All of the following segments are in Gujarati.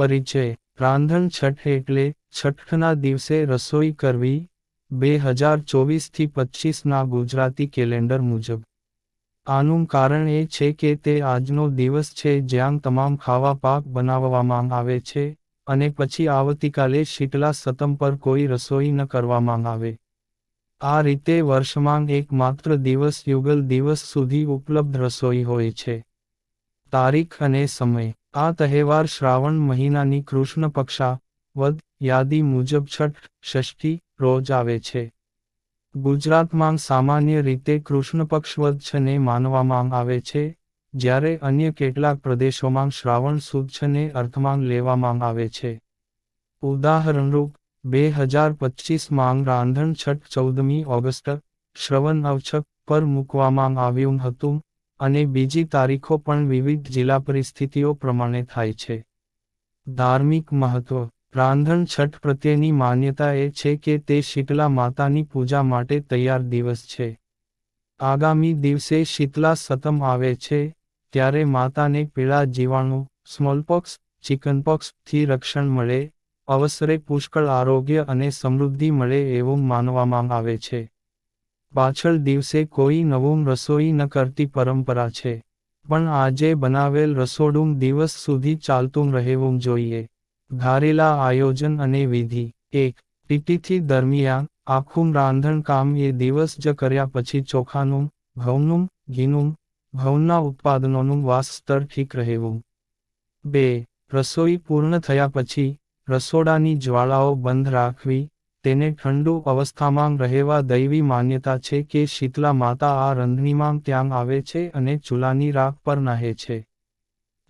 પરિચય. રાંધણ છઠ એટલે છઠના દિવસે રસોઈ કરવી, બે હજાર ચોવીસથી પચીસના ગુજરાતી કેલેન્ડર મુજબ. આનું કારણ એ છે કે તે આજનો દિવસ છે જ્યાં તમામ ખાવા પાક બનાવવામાં આવે છે અને પછી આવતીકાલે શીતલા સતમ પર કોઈ રસોઈ ન કરવામાં આવે. આ રીતે વર્ષમાં એક માત્ર દિવસ યુગલ દિવસ સુધી ઉપલબ્ધ રસોઈ હોય છે. તારીખ અને સમય. આ તહેવાર શ્રાવણ મહિનાની કૃષ્ણ પક્ષા વદ યાદી મુજબ છઠ ષષ્ઠી રોજ આવે છે. ગુજરાતમાં સામાન્ય રીતે કૃષ્ણ પક્ષ વદ છને માનવામાં આવે છે, જ્યારે અન્ય કેટલાક પ્રદેશોમાં શ્રાવણ સુદ છને અર્થમાં લેવામાં આવે છે. ઉદાહરણરૂપ, બે હજાર પચીસમાં રાંધણ છઠ ચૌદમી ઓગસ્ટ શ્રવણ અવછક પર મૂકવામાં આવ્યું હતું. અને બીજી તારીખો પણ વિવિધ જિલ્લા પરિસ્થિતિઓ પ્રમાણે થાય છે. ધાર્મિક મહત્વ. રાંધણ છઠ પ્રત્યેની માન્યતા એ છે કે તે શીતલા માતાની પૂજા માટે તૈયાર દિવસ છે. આગામી દિવસે શીતલા સતમ આવે છે, ત્યારે માતાને પીળા જીવાણુ, સ્મોલપોક્સ, ચિકનપોક્સથી રક્ષણ મળે, અવસરે પુષ્કળ આરોગ્ય અને સમૃદ્ધિ મળે એવું માનવામાં આવે છે. પાછળ દિવસે કોઈ નવું રસોઈ ન કરતી પરંપરા છે. પણ આજે બનાવેલ રસોડું દિવસ સુધી ચાલતું રહેવું જોઈએ. ધારેલા આયોજન અને વિધિ. એક તિથિથી દરમિયાન આખું રાંધણ કામ એ દિવસ જ કર્યા પછી ચોખાનું, ઘઉંનું, ઘીનું, ઘઉંના ઉત્પાદનોનું વાસ સ્તર ઠીક રહેવું. બે, રસોઈ પૂર્ણ થયા પછી રસોડાની જ્વાળાઓ બંધ રાખવી. તેને ઠંડુ અવસ્થામાં રહેવા દૈવી માન્યતા છે કે શીતલા માતા આ રંધણીમાં ત્યાં આવે છે અને ચૂલાની રાખ પર નાહે છે.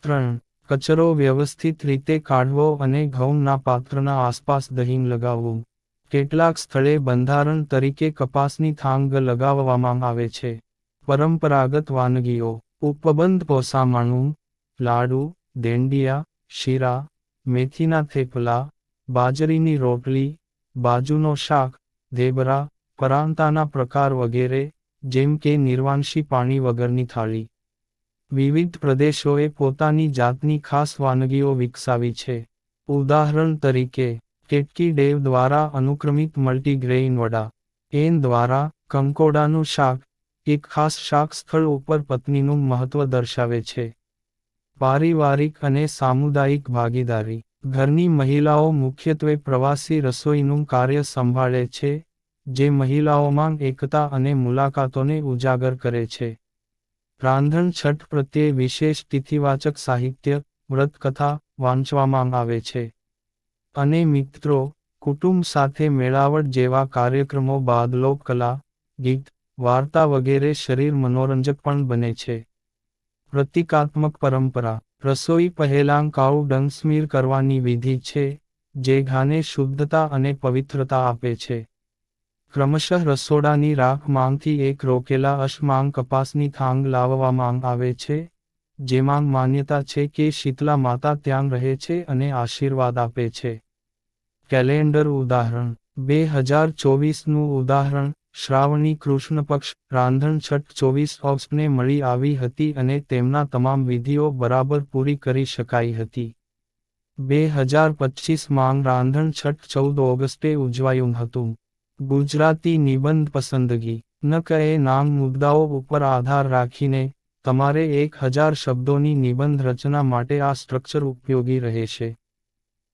ત્રણ, કચરો વ્યવસ્થિત રીતે કાઢવો અને ઘઉંના પાત્રના આસપાસ દહીં લગાવવું. કેટલાક સ્થળે બંધારણ તરીકે કપાસની થાંગ લગાવવામાં આવે છે. પરંપરાગત વાનગીઓ, ઉપબંધ પોસામણું, લાડુ, દેંડિયા, શીરા, મેથીના થેપલા, બાજરીની રોટલી બાજુનો શાક, ધેબરા, પરાંતાના પ્રકાર વગેરે, જેમ કે નિર્વાંશી પાણી વગરની થાળી. વિવિધ પ્રદેશોએ પોતાની જાતની ખાસ વાનગીઓ વિકસાવી છે. ઉદાહરણ તરીકે, કેટકી ડેવ દ્વારા અનુક્રમિત મલ્ટીગ્રેઇન વડા. એન દ્વારા, કંકોડાનું શાક, એક ખાસ શાક સ્થળ ઉપર પત્નીનું મહત્વ દર્શાવે છે. પારિવારિક અને સામુદાયિક ભાગીદારી. ઘરની મહિલાઓ મુખ્યત્વે પ્રવાસી રસોઈનું કાર્ય સંભાળે છે, જે મહિલાઓમાં એકતા અને મુલાકાતોને ઉજાગર કરે છે. રાંધણ છઠ પ્રત્યે વિશેષ તિથિવાચક સાહિત્ય, વ્રતકથા વાંચવામાં આવે છે. અને મિત્રો, કુટુંબ સાથે મેળાવટ જેવા કાર્યક્રમો બાદ લોકકલા ગીત, વાર્તા વગેરે શરીર મનોરંજક પણ બને છે. પ્રતિકાત્મક પરંપરા રસોઈ પહેલાં કાઉ ડંગ સ્મીર કરવાની વિધિ છે, જે ઘાને શુદ્ધતા અને પવિત્રતા આપે છે. ક્રમશઃ રસોડાની રાખ માંગથી એક રોકેલા અશમાંગ કપાસની થાંગ લાવવા માંગ આવે છે, જેમાં માન્યતા છે કે શીતલા માતા ત્યાં રહે છે અને આશીર્વાદ આપે છે. કેલેન્ડર ઉદાહરણ, બે હજાર ચોવીસનું ઉદાહરણ શ્રાવણી કૃષ્ણ પક્ષ રાંધણ છઠ ચોવીસ ઓગસ્ટને મળી આવી હતી અને તેમના તમામ વિધિઓ બરાબર પૂરી કરી શકાઈ હતી. બે હજાર પચીસ માંગ રાંધણ છઠ ચૌદ ઓગસ્ટે ઉજવાયું હતું. ગુજરાતી નિબંધ પસંદગી. ન કહે નામ મુદ્દાઓ ઉપર આધાર રાખીને તમારે એક હજાર શબ્દોની નિબંધ રચના માટે આ સ્ટ્રક્ચર ઉપયોગી રહેશે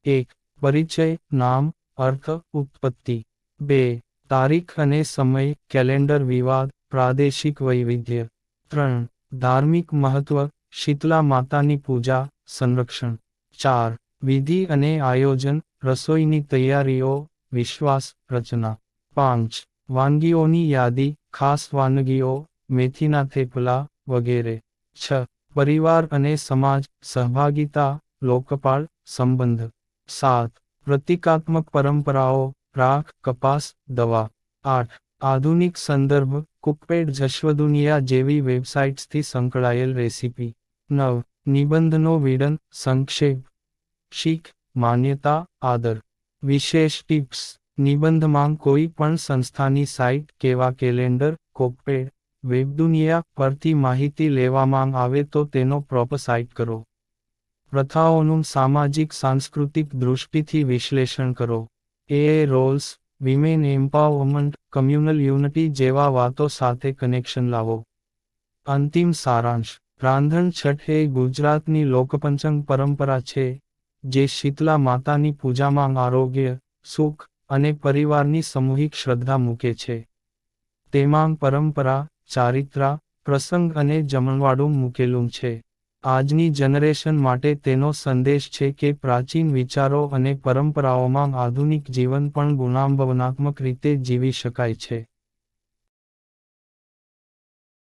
એક, પરિચય, નામ, અર્થ, ઉત્પત્તિ. બે તારીખ અને સમય, કેલેન્ડર વિવાદ, પ્રાદેશિક વૈવિધ્ય. ત્રણ, ધાર્મિક મહત્વ, શીતલા માતાની પૂજા, સંરક્ષણ. ચાર, વિધિ અને આયોજન, રસોઈની તૈયારીઓ, વિશ્વાસ રચના. પાંચ, વાનગીઓની યાદી, ખાસ વાનગીઓ, મેથીના થેપલા વગેરે. છ, પરિવાર અને સમાજ, સહભાગિતા, લોકપાળ, સંબંધ. સાત, પ્રતિકાત્મક પરંપરાઓ રાખ કપાસ, દવા. આઠ. આધુનિક સંદર્ભ, કુકપેડ જશવદુનિયા જેવી વેબસાઇટ્સથી સંકળાયેલ રેસીપી. નવ. નિબંધનો વિડન, સંક્ષેપ. શીખ, માન્યતા, આદર. વિશેષ ટિપ્સ. નિબંધમાં કોઈ પણ સંસ્થાની સાઇટ કેવા કેલેન્ડર, કોકપેડ વેબદુનિયા પરથી માહિતી લેવામાં આવે તો તેનો પ્રોપસાઇટ કરો. પ્રથાઓનું સામાજિક, સાંસ્કૃતિક દૃષ્ટિથી વિશ્લેષણ કરો. એ roles women empowerment communal unity જેવા વાતો સાથે કનેક્શન લાવો. અંતિમ સારાંશ. રાંધણ છઠ એ ગુજરાતની લોકપંચંગ પરંપરા છે, જે શીતલા માતાની પૂજામાં આરોગ્ય, સુખ અને પરિવારની સામૂહિક શ્રદ્ધા મૂકે છે. તેમાં પરંપરા, ચારિત્રા, પ્રસંગ અને જમણવાડું મૂકેલું છે. આજની જનરેશન માટે તેનો સંદેશ છે કે પ્રાચીન વિચારો અને પરંપરાઓમાં આધુનિક જીવન પણ ગુણાંબવનાત્મક રીતે જીવી શકાય છે.